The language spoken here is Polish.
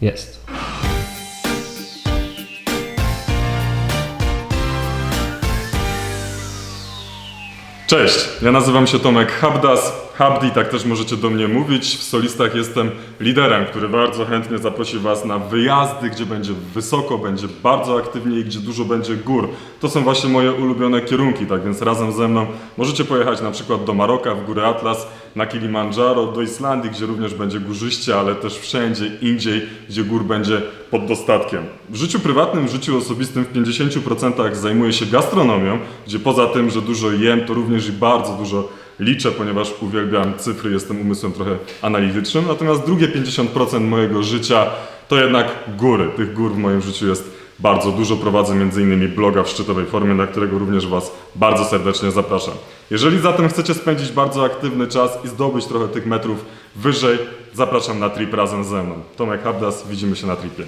Jest. Cześć, ja nazywam się Tomek Habdas, Habdi, tak też możecie do mnie mówić. W solistach jestem liderem, który bardzo chętnie zaprosi Was na wyjazdy, gdzie będzie wysoko, będzie bardzo aktywnie i gdzie dużo będzie gór. To są właśnie moje ulubione kierunki, tak więc razem ze mną możecie pojechać na przykład do Maroka, w góry Atlas, na Kilimandżaro, do Islandii, gdzie również będzie górzyście, ale też wszędzie indziej, gdzie gór będzie pod dostatkiem. W życiu prywatnym, w życiu osobistym w 50% zajmuję się gastronomią, gdzie poza tym, że dużo jem, to również i bardzo dużo liczę, ponieważ uwielbiam cyfry, jestem umysłem trochę analitycznym. Natomiast drugie 50% mojego życia to jednak góry. Tych gór w moim życiu jest bardzo dużo. Prowadzę m.in. bloga w szczytowej formie, na którego również Was bardzo serdecznie zapraszam. Jeżeli zatem chcecie spędzić bardzo aktywny czas i zdobyć trochę tych metrów wyżej, zapraszam na trip razem ze mną. Tomek Habdas, widzimy się na tripie.